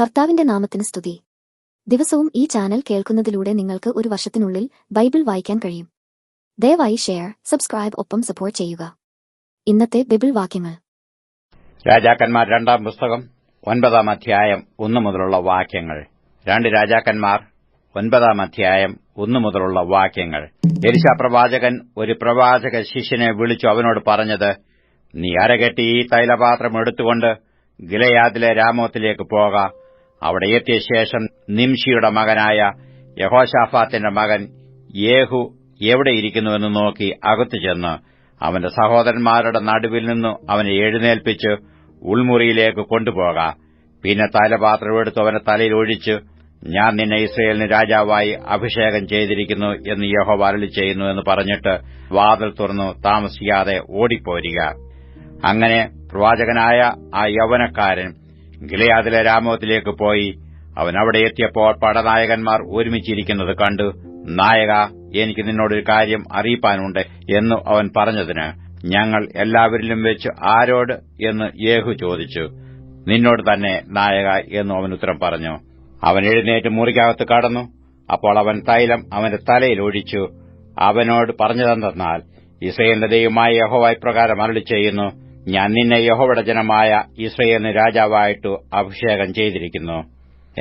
കർത്താവിന്റെ നാമത്തിന് സ്തുതി. ദിവസവും ഈ ചാനൽ കേൾക്കുന്നതിലൂടെ നിങ്ങൾക്ക് ഒരു വർഷത്തിനുള്ളിൽ ബൈബിൾ വായിക്കാൻ കഴിയും. ദയവായി ഷെയർ സബ്സ്ക്രൈബ് ഒപ്പം സപ്പോർട്ട് ചെയ്യുക. ഇന്നത്തെ ബൈബിൾ വാക്യങ്ങൾ. രാജാക്കന്മാർ രണ്ടാം പുസ്തകം ഒൻപതാം അധ്യായം ഒന്നു മുതലുള്ള വാക്യങ്ങൾ. രണ്ട് രാജാക്കന്മാർ ഒൻപതാം അധ്യായം ഒന്നു മുതലുള്ള വാക്യങ്ങൾ. എരിശ പ്രവാചകൻ ഒരു പ്രവാചക ശിഷ്യനെ വിളിച്ചു അവനോട് പറഞ്ഞത് നീ അരകെട്ടി ഈ തൈലപാത്രം എടുത്തുകൊണ്ട് ഗിലയാദിലെ രാമോത്തിലേക്ക് പോക. അവിടെ എത്തിയ ശേഷം നിംഷിയുടെ മകനായ യഹോഷാഫാത്തിന്റെ മകൻ യേഹു എവിടെയിരിക്കുന്നുവെന്ന് നോക്കി അകത്തു ചെന്ന് അവന്റെ സഹോദരന്മാരുടെ നടുവിൽ നിന്ന് അവനെ എഴുന്നേൽപ്പിച്ച് ഉൾമുറിയിലേക്ക് കൊണ്ടുപോക. പിന്നെ തൈലപാത്രം അവന്റെ തലയിൽ ഒഴിച്ച് ഞാൻ നിന്നെ ഇസ്രയേലിന് രാജാവായി അഭിഷേകം ചെയ്തിരിക്കുന്നു എന്ന് യഹോ വരളി ചെയ്യുന്നു എന്ന് പറഞ്ഞിട്ട് വാതിൽ തുറന്നു താമസിയാതെ ഓടിപ്പോരുക. അങ്ങനെ പ്രവാചകനായ ആ യൗവനക്കാരൻ ഗിലയാദിലെ രാമോത്തിലേക്ക് പോയി. അവൻ അവിടെ എത്തിയപ്പോൾ പടനായകന്മാർ ഒരുമിച്ചിരിക്കുന്നത് കണ്ടു. നായക എനിക്ക് നിന്നോടൊരു കാര്യം അറിയിപ്പാനുണ്ട് എന്ന് അവൻ പറഞ്ഞതിന് ഞങ്ങൾ എല്ലാവരിലും വെച്ച് ആരോട്? എന്ന് യേഹു ചോദിച്ചു. നിന്നോട് തന്നെ നായക എന്ന് അവൻ ഉത്തരം പറഞ്ഞു. അവൻ എഴുന്നേറ്റ് മുറിക്കകത്ത് കടന്നു. അപ്പോൾ അവൻ തൈലം അവന്റെ തലയിൽ ഒഴിച്ചു. അവനോട് പറഞ്ഞതെന്തെന്നാൽ ഇസ്രയേലിന്റെ ദൈവമായ യഹോവായി പ്രകാരം അരളി ചെയ്യുന്നു ഞാൻ നിന്നെ യഹോവയുടെ ജനമായ ഇസ്രയേലിന് രാജാവായിട്ട് അഭിഷേകം ചെയ്തിരിക്കുന്നു.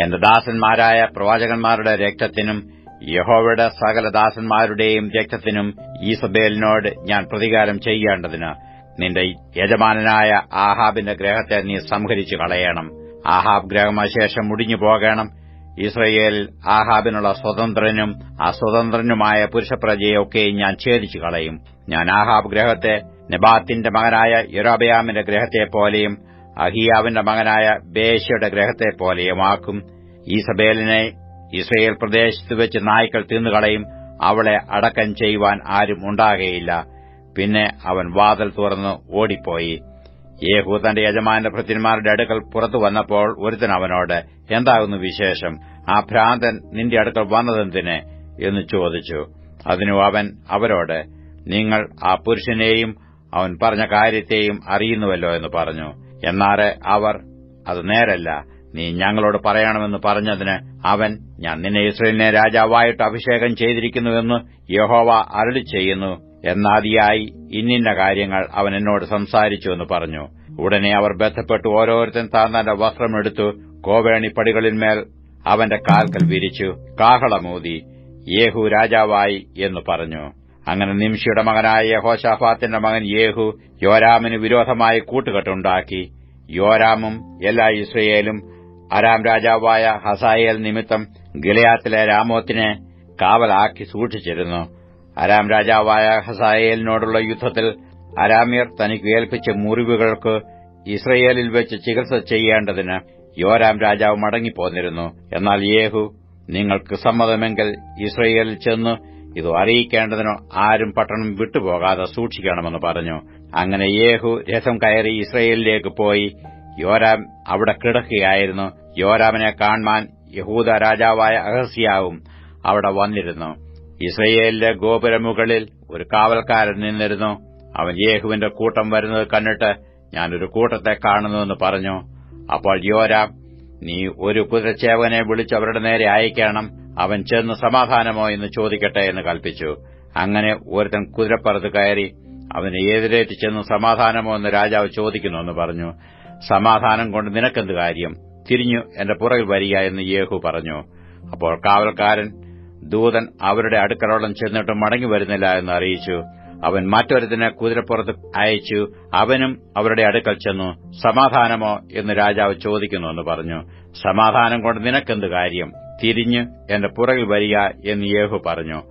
എന്റെ ദാസന്മാരായ പ്രവാചകന്മാരുടെ രക്തത്തിനും യഹോവയുടെ സകല ദാസന്മാരുടെയും രക്തത്തിനും ഈസബേലിനോട് ഞാൻ പ്രതികാരം ചെയ്യേണ്ടതിന് നിന്റെ യജമാനായ ആഹാബിന്റെ ഗ്രഹത്തെ നീ സംഹരിച്ചു കളയണം. ആഹാബ് ഗ്രഹമശേഷം മുടിഞ്ഞു പോകണം. ഇസ്രയേലിൽ ആഹാബിനുള്ള സ്വതന്ത്രനും അസ്വതന്ത്രനുമായ പുരുഷപ്രജയൊക്കെയും ഞാൻ ഛേദിച്ചു കളയും. ഞാൻ ആഹാബ് ഗ്രഹത്തെ നെബാത്തിന്റെ മകനായ യൊരാബയാമിന്റെ ഗ്രഹത്തെപ്പോലെയും അഹിയാവിന്റെ മകനായ ബേശയുടെ ഗ്രഹത്തെപ്പോലെയുമാക്കും. ഈസബേലിനെ ഇസ്രയേൽ പ്രദേശത്ത് വെച്ച് നായ്ക്കൾ തിന്നുകളയും അവളെ അടക്കം ചെയ്യുവാൻ ആരും ഉണ്ടാകയില്ല. പിന്നെ അവൻ വാതിൽ തുറന്ന് ഓടിപ്പോയി. യേഹു തന്റെ യജമാന്റെ ഭൃത്യന്മാരുടെ അടുക്കൽ പുറത്തു വന്നപ്പോൾ ഒരുത്തൻ അവനോട് എന്താകുന്നു വിശേഷം? ആ ഭ്രാന്തൻ നിന്റെ അടുക്കൽ വന്നതെന്തിന്? എന്ന് ചോദിച്ചു. അതിനു അവൻ അവരോട് നിങ്ങൾ ആ പുരുഷനെയും അവൻ പറഞ്ഞ കാര്യത്തെയും അറിയുന്നുവല്ലോ എന്ന് പറഞ്ഞു. എന്നാറെ അവർ അത് നേരല്ല. നീ ഞങ്ങളോട് പറയണമെന്ന് പറഞ്ഞതിന് അവൻ ഞാൻ നിന്നെ ഇസ്രയേലിനെ രാജാവായിട്ട് അഭിഷേകം ചെയ്തിരിക്കുന്നുവെന്ന് യഹോവ അരളി ചെയ്യുന്നു. എന്നാദിയായി ഇന്നിന്ന കാര്യങ്ങൾ അവൻ എന്നോട് സംസാരിച്ചുവെന്ന് പറഞ്ഞു. ഉടനെ അവർ ബന്ധപ്പെട്ട് ഓരോരുത്തൻ താൻ തന്റെ വസ്ത്രമെടുത്തു കോവേണിപ്പടികളിന്മേൽ അവന്റെ കാൽക്കൽ വിരിച്ചു കാഹളമൂതി യേഹു രാജാവായി എന്ന് പറഞ്ഞു. അങ്ങനെ നിംഷിയുടെ മകനായ യഹോഷാഫാത്തിന്റെ മകൻ യേഹു യോരാമിന് വിരോധമായി കൂട്ടുകെട്ടുണ്ടാക്കി യോരാമും എല്ലാ ഇസ്രയേലും അരാം രാജാവായ ഹസായേൽ നിമിത്തം ഗിലയാത്തിലെ രാമോത്തിനെ കാവലാക്കി സൂക്ഷിച്ചിരുന്നു. അരാം രാജാവായ ഹസായേലിനോടുള്ള യുദ്ധത്തിൽ അരാമ്യർ തനിക്ക് ഏൽപ്പിച്ച മുറിവുകൾക്ക് ഇസ്രയേലിൽ വെച്ച് ചികിത്സ ചെയ്യേണ്ടതിന് യോരാം രാജാവ് മടങ്ങിപ്പോന്നിരുന്നു. എന്നാൽ യേഹു നിങ്ങൾക്ക് സമ്മതമെങ്കിൽ ഇസ്രയേലിൽ ചെന്ന് ഇത് അറിയിക്കേണ്ടതിനോ ആരും പട്ടണം വിട്ടുപോകാതെ സൂക്ഷിക്കണമെന്ന് പറഞ്ഞു. അങ്ങനെ യേഹു രഥം കയറി ഇസ്രയേലിലേക്ക് പോയി. യോരാം അവിടെ കിടക്കുകയായിരുന്നു. യോരാമിനെ കാൺമാൻ യഹൂദ രാജാവായ അഹസ്യാവും അവിടെ വന്നിരുന്നു. ഇസ്രയേലിലെ ഗോപുരമുകളിൽ ഒരു കാവൽക്കാരൻ നിന്നിരുന്നു. അവൻ യേഹുവിന്റെ കൂട്ടം വരുന്നത് കണ്ടിട്ട് ഞാനൊരു കൂട്ടത്തെ കാണുന്നുവെന്ന് പറഞ്ഞു. അപ്പോൾ യോരാം നീ ഒരു കുതിരച്ചേവനെ വിളിച്ച് അവരുടെ നേരെ അയക്കണം അവൻ ചെന്ന് സമാധാനമോ എന്ന് ചോദിക്കട്ടെ എന്ന് കൽപ്പിച്ചു. അങ്ങനെ ഒരുത്തൻ കുതിരപ്പുറത്ത് കയറി അവന് എതിരേറ്റ് ചെന്ന് സമാധാനമോ എന്ന് രാജാവ് ചോദിക്കുന്നു എന്ന് പറഞ്ഞു. സമാധാനം കൊണ്ട് നിനക്കെന്ത് കാര്യം? തിരിഞ്ഞു എന്റെ പുറകിൽ വരിക എന്ന് യേഹു പറഞ്ഞു. അപ്പോൾ കാവൽക്കാരൻ ദൂതൻ അവരുടെ അടുക്കളോളം ചെന്നിട്ട് മടങ്ങി വരുന്നില്ല എന്ന് അറിയിച്ചു. അവൻ മറ്റൊരുത്തിനെ കുതിരപ്പുറത്ത് അയച്ചു. അവനും അവരുടെ അടുക്കൽ ചെന്നു. സമാധാനമോ എന്ന് രാജാവ് ചോദിക്കുന്നു എന്ന് പറഞ്ഞു. സമാധാനം കൊണ്ട് നിനക്കെന്ത് കാര്യം? തിരിഞ്ഞ് എന്റെ പുറകിൽ വരിക എന്ന് യേഹു പറഞ്ഞു.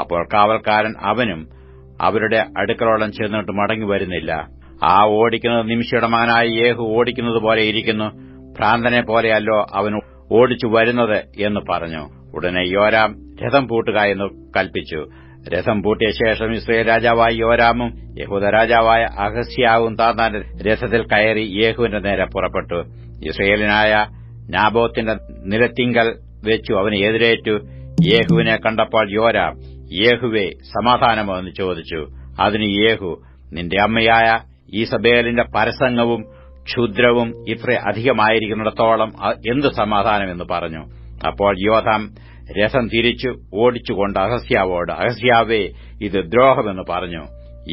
അപ്പോൾ കാവൽക്കാരൻ അവനും അവരുടെ അടുക്കളോളം ചെന്നിട്ട് മടങ്ങി വരുന്നില്ല. ആ ഓടിക്കുന്നത് നിമിഷയുടെ മകനായ യേഹു ഓടിക്കുന്നത് പോലെ ഇരിക്കുന്നു. ഭ്രാന്തനെ പോലെയല്ലോ അവൻ ഓടിച്ചു വരുന്നത് എന്ന് പറഞ്ഞു. ഉടനെ യോരാം രഥം പൂട്ടുക എന്ന് കൽപ്പിച്ചു. രഥം പൂട്ടിയ ശേഷം ഇസ്രയേൽ രാജാവായ യോരാമും യഹൂദ രാജാവായ അഹസ്യാവും താന്താന്റെ രഥത്തിൽ കയറി യേഹുവിന്റെ നേരെ പുറപ്പെട്ടു. ഇസ്രയേലിനായ നാബോത്തിന്റെ നിലത്തിങ്കൽ വെച്ചു. അവന് എതിരേറ്റു. യേഹുവിനെ കണ്ടപ്പോൾ യോരാ യേഹുവെ സമാധാനമോ എന്ന് ചോദിച്ചു. അതിന് യേഹു നിന്റെ അമ്മയായ ഈസബേലിന്റെ പരസംഗവും ക്ഷുദ്രവും ഇത്ര അധികമായിരിക്കുന്നിടത്തോളം എന്ത് സമാധാനമെന്ന് പറഞ്ഞു. അപ്പോൾ യോധാം രസം തിരിച്ചു ഓടിച്ചുകൊണ്ട് അഹസ്യാവോട് അഹസ്യാവേ ഇത് ദ്രോഹമെന്ന് പറഞ്ഞു.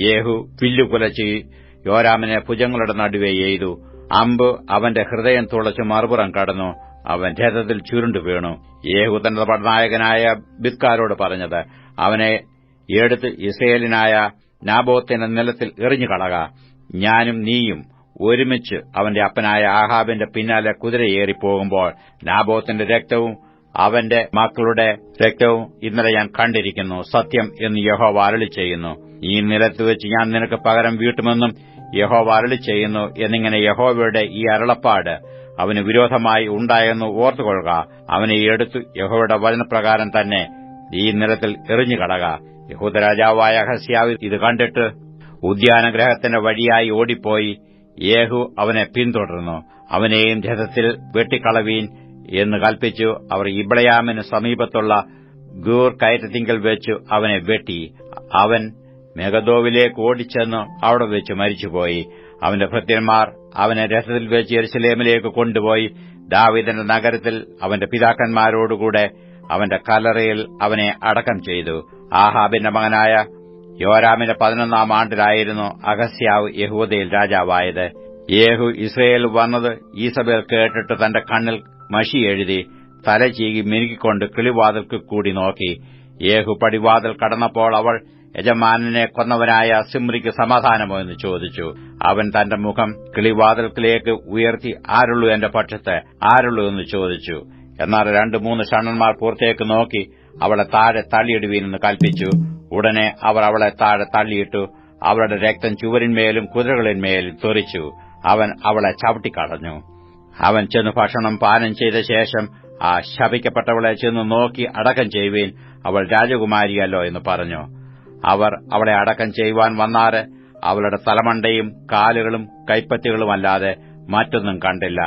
യേഹു വില്ലുകുലച്ച് യോരാമിനെ ഭുജങ്ങളുടെ നടുവേ എയ്തു. അമ്പ് അവന്റെ ഹൃദയം തുളച്ച് മറുപുറം കടന്നു. അവൻ രഥത്തിൽ ചുരുണ്ടു വീണു. യേഹു തന്റെ പടനായകനായ ബിത്കാരോട് പറഞ്ഞത് അവനെ എടുത്ത് ഇസ്രയേലിനായ നാബോത്തിന്റെ നിലത്തിൽ എറിഞ്ഞു കളക ഞാനും നീയും ഒരുമിച്ച് അവന്റെ അപ്പനായ ആഹാബിന്റെ പിന്നാലെ കുതിരയേറിപ്പോകുമ്പോൾ നാബോത്തിന്റെ രക്തവും അവന്റെ മക്കളുടെ രക്തവും ഇന്നലെ ഞാൻ കണ്ടിരിക്കുന്നു. സത്യം എന്ന് യഹോവ അരളി ചെയ്യുന്നു. ഈ നിലത്ത് വെച്ച് ഞാൻ നിനക്ക് പകരം വീട്ടുമെന്നും യഹോവ അരളി ചെയ്യുന്നു എന്നിങ്ങനെ യഹോവയുടെ ഈ അരുളപ്പാട് അവന് വിരോധമായി ഉണ്ടായെന്ന് ഓർത്തുകൊള്ളുക. അവനെ എടുത്തു യഹോയുടെ വചനപ്രകാരം തന്നെ ഈ നിരത്തിൽ എറിഞ്ഞു കളക യഹൂദരാജാവായ ഹസ്യാവ് ഇത് കണ്ടിട്ട് ഉദ്യാനഗ്രഹത്തിന്റെ വഴിയായി ഓടിപ്പോയി. യേഹു അവനെ പിന്തുടർന്നു. അവനെയും രഥത്തിൽ വെട്ടിക്കളവീൻ എന്ന് കൽപ്പിച്ചു. അവർ ഇബ്ളയാമിന് സമീപത്തുള്ള ഗൂർ കയറ്റത്തിങ്കിൽ വെച്ചു അവനെ വെട്ടി. അവൻ മെഗദോവിലേക്ക് ഓടിച്ചെന്ന് അവിടെ വെച്ച് മരിച്ചുപോയി. അവന്റെ ഭൃത്യന്മാർ അവനെ രഥത്തിൽ വെച്ച് യെരുസലേമിലേക്ക് കൊണ്ടുപോയി. ദാവിദന്റെ നഗരത്തിൽ അവന്റെ പിതാക്കന്മാരോടുകൂടെ അവന്റെ കല്ലറയിൽ അവനെ അടക്കം ചെയ്തു. ആഹാബിന്റെ മകനായ യോരാമിന്റെ പതിനൊന്നാം ആണ്ടിലായിരുന്നു അഗസ്യാവ് യഹൂദയിൽ രാജാവായത്. യേഹു ഇസ്രയേൽ വന്നത് ഈസബേൽ കേട്ടിട്ട് തന്റെ കണ്ണിൽ മഷി എഴുതി തല ചീകി മിനുക്കിക്കൊണ്ട് കിളിവാതിൽക്ക് കൂടി നോക്കി. യേഹു പടിവാതിൽ കടന്നപ്പോൾ അവൾ യജമാനനെ കൊന്നവനായ സിമ്രിക്ക് സമാധാനമോ എന്ന് ചോദിച്ചു. അവൻ തന്റെ മുഖം കിളിവാതിൽക്കിലേക്ക് ഉയർത്തി ആരുള്ളൂ എന്റെ പക്ഷത്ത്? ആരുള്ളൂ? എന്ന് ചോദിച്ചു. എന്നാൽ രണ്ടു മൂന്ന് ഷണ്ണന്മാർ പുറത്തേക്ക് നോക്കി അവളെ താഴെ തള്ളിയിടുവീനെന്ന് കൽപ്പിച്ചു. ഉടനെ അവർ അവളെ താഴെ തള്ളിയിട്ടു അവളുടെ രക്തം ചുവരിന്മേലും കുതിരകളിന്മേലും തെറിച്ചു. അവൻ അവളെ ചവിട്ടിക്കളഞ്ഞു. അവൻ ചെന്ന് ഭക്ഷണം പാനം ചെയ്ത ശേഷം ആ ശപിക്കപ്പെട്ടവളെ ചെന്ന് നോക്കി അടക്കം ചെയ്യുവീൻ. അവൾ രാജകുമാരിയല്ലോ എന്ന് പറഞ്ഞു. അവർ അവളെ അടക്കം ചെയ്യുവാൻ വന്നാറ് അവളുടെ തലമണ്ടയും കാലുകളും കൈപ്പറ്റുകളുമല്ലാതെ മറ്റൊന്നും കണ്ടില്ല.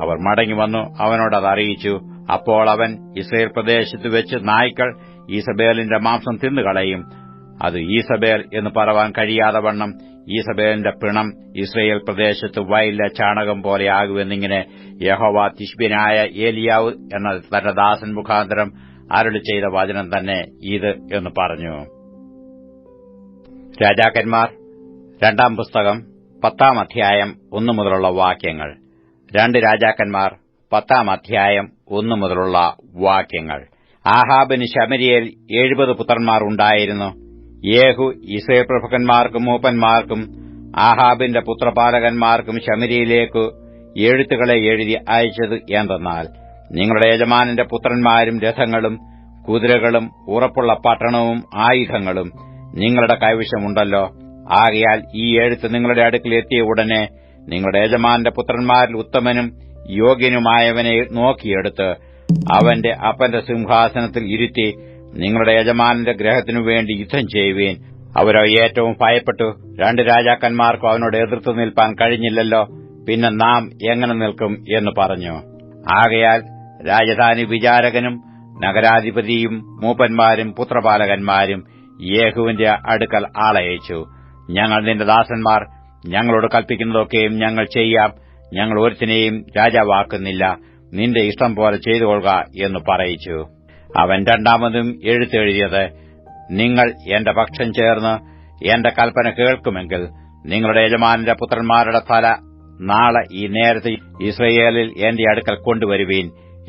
അവർ മടങ്ങി വന്നു അവനോടത് അറിയിച്ചു. അപ്പോൾ അവൻ ഇസ്രയേൽ പ്രദേശത്ത് വെച്ച് നായ്ക്കൾ ഈസബേലിന്റെ മാംസം തിന്നുകളയും. അത് ഈസബേൽ എന്ന് പറവാൻ കഴിയാതെ വണ്ണം ഈസബേലിന്റെ പിണം ഇസ്രയേൽ പ്രദേശത്ത് വയലിലെ ചാണകം പോലെയാകുമെന്നിങ്ങനെ യഹോവ തിഷ്ബിനായ ഏലിയാവ് എന്ന തന്റെ ദാസൻ മുഖാന്തരം അരുളി ചെയ്ത വചനം തന്നെ ഇത് എന്ന് പറഞ്ഞു. രാജാക്കന്മാർ രണ്ടാം പുസ്തകം പത്താം അധ്യായം ഒന്നു മുതലുള്ള വാക്യങ്ങൾ. രണ്ട് രാജാക്കന്മാർ പത്താം അധ്യായം ഒന്നു മുതലുള്ള വാക്യങ്ങൾ. ആഹാബിന് ശമരിയയിൽ എഴുപത് പുത്രന്മാർ ഉണ്ടായിരുന്നു. യേഹു ഇസ്രയേൽ പ്രഭുക്കന്മാർക്കും മൂപ്പന്മാർക്കും ആഹാബിന്റെ പുത്രപാലകന്മാർക്കും ശമരിയിലേക്കു എഴുത്തുകളെ എഴുതി അയച്ചത് എന്തെന്നാൽ നിങ്ങളുടെ യജമാനന്റെ പുത്രന്മാരും രഥങ്ങളും കുതിരകളും ഉറപ്പുള്ള പട്ടണവും ആയുധങ്ങളും നിങ്ങളുടെ കൈവശമുണ്ടല്ലോ. ആകയാൽ ഈ എഴുത്ത് നിങ്ങളുടെ അടുക്കൽ എത്തിയ ഉടനെ നിങ്ങളുടെ യജമാന്റെ പുത്രന്മാരിൽ ഉത്തമനും യോഗ്യനുമായവനെ നോക്കിയെടുത്ത് അവന്റെ അപ്പന്റെ സിംഹാസനത്തിൽ ഇരുത്തി നിങ്ങളുടെ യജമാനന്റെ ഗ്രഹത്തിനു വേണ്ടി യുദ്ധം ചെയ്യുവീൻ. അവരോ ഏറ്റവും ഭയപ്പെട്ടു. രണ്ട് രാജാക്കന്മാർക്കും അവനോട് എതിർത്തു നിൽപ്പാൻ കഴിഞ്ഞില്ലല്ലോ. പിന്നെ നാം എങ്ങനെ നിൽക്കും എന്ന് പറഞ്ഞു. ആകയാൽ രാജധാനി വിചാരകനും നഗരാധിപതിയും മൂപ്പന്മാരും പുത്രപാലകന്മാരും യേഹുവിന്റെ അടുക്കൽ ആളയച്ചു ഞങ്ങൾ നിന്റെ ദാസന്മാർ ഞങ്ങളോട് കൽപ്പിക്കുന്നതൊക്കെയും ഞങ്ങൾ ചെയ്യാം. ഞങ്ങൾ ഒരുത്തിനെയും രാജാവാക്കുന്നില്ല. നിന്റെ ഇഷ്ടം പോലെ ചെയ്തു കൊള്ളുക എന്ന് പറയിച്ചു. അവൻ രണ്ടാമതും എഴുത്തെഴുതിയത് നിങ്ങൾ എന്റെ പക്ഷം ചേർന്ന് എന്റെ കൽപ്പന കേൾക്കുമെങ്കിൽ നിങ്ങളുടെ യജമാനന്റെ പുത്രന്മാരുടെ തല നാളെ ഈ നേരത്തെ ഇസ്രയേലിൽ എന്റെ അടുക്കൽ കൊണ്ടുവരുവീൻ.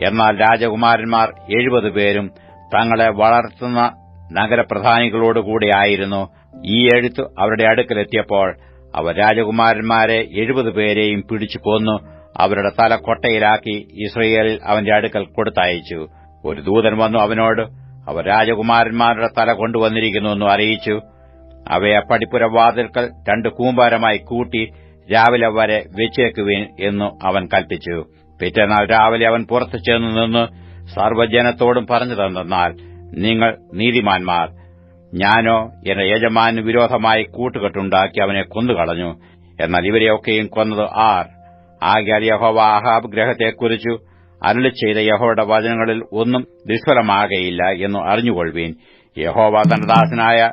എന്നാൽ രാജകുമാരന്മാർ എഴുപത് പേരും തങ്ങളെ വളർത്തുന്ന നഗരപ്രധാനികളോടുകൂടിയായിരുന്നു ഈ എഴുത്ത് അവരുടെ അടുക്കലെത്തിയപ്പോൾ. അവർ രാജകുമാരന്മാരെ എഴുപത് പേരെയും പിടിച്ചു കൊന്നു അവരുടെ തല കൊട്ടയിലാക്കി ഇസ്രയേലിൽ അവന്റെ അടുക്കൽ കൊടുത്തയച്ചു. ഒരു ദൂതൻ വന്നു അവനോട് അവർ രാജകുമാരന്മാരുടെ തല കൊണ്ടുവന്നിരിക്കുന്നുവെന്നും അറിയിച്ചു. അവയെ പടിപ്പുരവാതിൽക്കൽ രണ്ട് കൂമ്പാരമായി കൂട്ടി രാവിലെ വരെ വെച്ചേക്കുവീൻ എന്നു അവൻ കൽപ്പിച്ചു. പിറ്റേന്നാൾ രാവിലെ അവൻ പുറത്തു ചെന്ന് നിന്ന്. സർവജനത്തോടും പറഞ്ഞു തന്നാൽ നിങ്ങൾ നീതിമാന്മാർ. ഞാനോ എന്റെ യജമാന് വിരോധമായി കൂട്ടുകെട്ടുണ്ടാക്കി അവനെ കൊന്നുകളഞ്ഞു. എന്നാൽ ഇവരെയൊക്കെയും കൊന്നത് ആർ? ആകയാൽ യഹോവ ആഹാബ് ഗ്രഹത്തെക്കുറിച്ചു അരുളി ചെയ്ത യഹോയുടെ വചനങ്ങളിൽ ഒന്നും ദുഷ്ഫലമാകയില്ല എന്ന് അറിഞ്ഞുകൊള്ളുവീൻ. യഹോവ തന്റെ ദാസനായ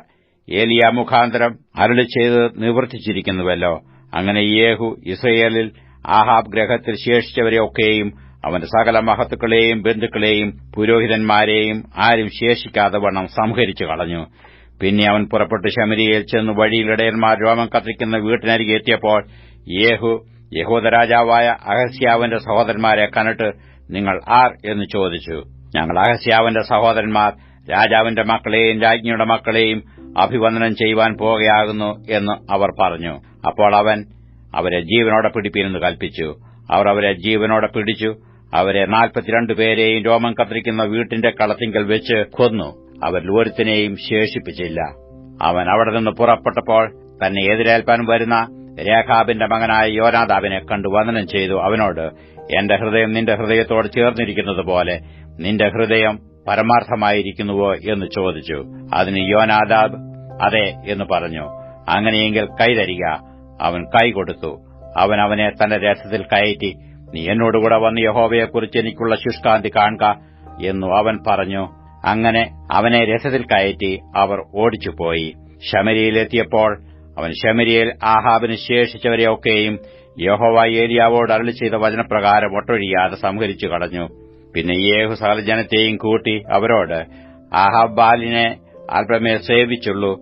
ഏലിയ മുഖാന്തരം അരുളി ചെയ്ത് നിവർത്തിച്ചിരിക്കുന്നുവല്ലോ. അങ്ങനെ യേഹു ഇസ്രയേലിൽ ആഹാബ് ഗ്രഹത്തിൽ ശേഷിച്ചവരെയൊക്കെയും അവന്റെ സകല മഹത്തുക്കളെയും ബന്ധുക്കളെയും പുരോഹിതന്മാരെയും ആരും ശേഷിക്കാതെ വണ്ണം സംഹരിച്ചു കളഞ്ഞു. പിന്നെ അവൻ പുറപ്പെട്ട് ശമരിയിൽ ചെന്ന് വഴിയിൽ ഇടയന്മാർ രോമം കത്തിക്കുന്ന വീട്ടിനരികെ എത്തിയപ്പോൾ യേഹു യഹോദരാജാവായ അഹസ്യാവിന്റെ സഹോദരന്മാരെ കണ്ടിട്ട് നിങ്ങൾ ആർ എന്ന് ചോദിച്ചു. ഞങ്ങൾ അഹസ്യാവിന്റെ സഹോദരന്മാർ രാജാവിന്റെ മക്കളെയും രാജ്ഞിയുടെ മക്കളെയും അഭിവന്ദനം ചെയ്യുവാൻ പോകുകയാകുന്നു എന്ന് അവർ പറഞ്ഞു. അപ്പോൾ അവൻ അവരെ ജീവനോടെ പിടിപ്പിനെന്ന് കൽപ്പിച്ചു. അവർ അവരെ ജീവനോടെ പിടിച്ചു. അവരെ നാൽപ്പത്തിരണ്ട് പേരെയും രോമം കത്തിരിക്കുന്ന വീട്ടിന്റെ കളത്തിങ്കൽ വെച്ച് കൊന്നു. അവരിൽ ഒരുത്തിനെയും ശേഷിപ്പിച്ചില്ല. അവൻ അവിടെ നിന്ന് പുറപ്പെട്ടപ്പോൾ തന്നെ എതിരേൽപ്പാൻ വരുന്ന രേഖാബിന്റെ മകനായ യോനാദാബിനെ കണ്ടു വന്ദനം ചെയ്തു. അവനോട് എന്റെ ഹൃദയം നിന്റെ ഹൃദയത്തോട് ചേർന്നിരിക്കുന്നതുപോലെ നിന്റെ ഹൃദയം പരമാർത്ഥമായിരിക്കുന്നുവോ എന്ന് ചോദിച്ചു. അതിന് യോനാദാബ് അതെ എന്ന് പറഞ്ഞു. അങ്ങനെയെങ്കിൽ കൈതരിക അവൻ കൈ കൊടുത്തു. അവൻ അവനെ തന്റെ രഥത്തിൽ കയറ്റി നീ എന്നോടുകൂടെ വന്ന് യഹോവയെക്കുറിച്ച് എനിക്കുള്ള ശുഷ്കാന്തി കാണുക എന്നു അവൻ പറഞ്ഞു. അങ്ങനെ അവനെ രഥത്തിൽ കയറ്റി അവർ ഓടിച്ചുപോയി. ശമരിയിലെത്തിയപ്പോൾ അവൻ ശമരിയിൽ ആഹാബിന് ശേഷിച്ചവരെയൊക്കെയും യഹോവ ഏരിയാവോട് അരളി ചെയ്ത വചനപ്രകാരം ഒട്ടൊഴിയാതെ സംഹരിച്ചു കളഞ്ഞു. പിന്നെ യേഹു സകല ജനത്തെയും കൂട്ടി അവരോട് ആഹാബ് ബാലിനെ അല്പമേ സേവിച്ചുള്ളൂ.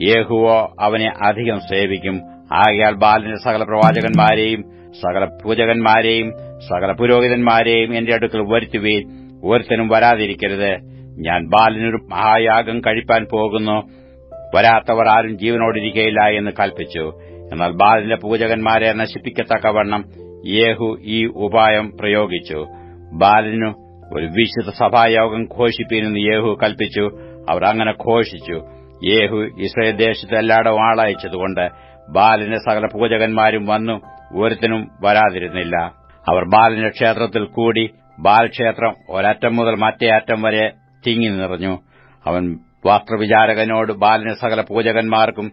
യേഹുവോ അവനെ അധികം സേവിക്കും. ആകയാൽ ബാലന്റെ സകല പ്രവാചകന്മാരെയും സകല പൂജകന്മാരെയും സകല പുരോഹിതന്മാരെയും എന്റെ അടുക്കൽ വരുത്തുവീൻ. ഒരുത്തനും വരാതിരിക്കരുത്. ഞാൻ ബാലിനൊരു മഹായാഗം കഴിപ്പാൻ പോകുന്നു. വരാത്തവർ ആരും ജീവനോടിരിക്കയില്ല എന്ന് കൽപ്പിച്ചു. എന്നാൽ ബാലിന്റെ പൂജകന്മാരെ നശിപ്പിക്കത്തക്കവണ്ണം യേഹു ഈ ഉപായം പ്രയോഗിച്ചു. ബാലിനു ഒരു വിശുദ്ധ സഭായോഗം ഘോഷിപ്പിനെന്ന് യേഹു കൽപ്പിച്ചു. അവർ അങ്ങനെ ഘോഷിച്ചു. യേഹു ഇസ്രയേൽ ദേശത്ത് എല്ലായിടവും ആളയച്ചതുകൊണ്ട് ബാലിന്റെ സകല പൂജകന്മാരും വന്നു ഒരുത്തനും വരാതിരുന്നില്ല. അവർ ബാലിന്റെ ക്ഷേത്രത്തിൽ കൂടി ബാൽക്ഷേത്രം ഒരറ്റം മുതൽ മറ്റേ അറ്റം വരെ തിങ്ങി നിറഞ്ഞു. അവൻ വസ്ത്രവിചാരകനോട് ബാലിന് സകല പൂജകന്മാർക്കും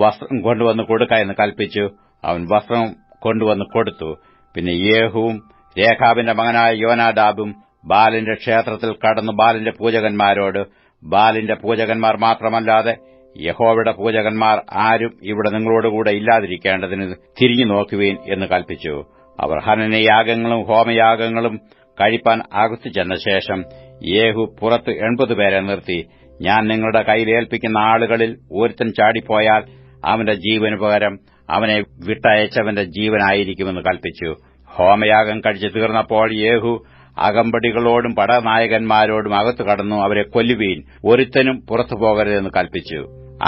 വസ്ത്രം കൊണ്ടുവന്ന് കൊടുക്ക എന്ന് കൽപ്പിച്ചു. അവൻ വസ്ത്രം കൊണ്ടുവന്ന് കൊടുത്തു. പിന്നെ യേഹുവും രേഖാബിന്റെ മകനായ യോനാദാബും ബാലിന്റെ ക്ഷേത്രത്തിൽ കടന്നു ബാലിന്റെ പൂജകന്മാരോട്. ബാലിന്റെ പൂജകന്മാർ മാത്രമല്ലാതെ യഹോവയുടെ പൂജകന്മാർ ആരും ഇവിടെ നിങ്ങളോടുകൂടെ ഇല്ലാതിരിക്കേണ്ടതിന് തിരിഞ്ഞു നോക്കുവേൻ എന്ന് കൽപ്പിച്ചു. അവർ ഹനനയാഗങ്ങളും ഹോമയാഗങ്ങളും കഴിപ്പാൻ അകത്തു ചെന്ന ശേഷം യേഹു പുറത്ത് എൺപത് പേരെ നിർത്തി. ഞാൻ നിങ്ങളുടെ കയ്യിലേൽപ്പിക്കുന്ന ആളുകളിൽ ഒരുത്തൻ ചാടിപ്പോയാൽ അവന്റെ ജീവന് പകരം അവനെ വിട്ടയച്ചവന്റെ ജീവനായിരിക്കുമെന്ന് കൽപ്പിച്ചു. ഹോമയാഗം കഴിച്ചു തീർന്നപ്പോൾ യേഹു അകമ്പടികളോടും പടനായകന്മാരോടും അകത്തു കടന്നു അവരെ കൊല്ലുവീൻ ഒരുത്തനും പുറത്തു പോകരുതെന്ന് കൽപ്പിച്ചു.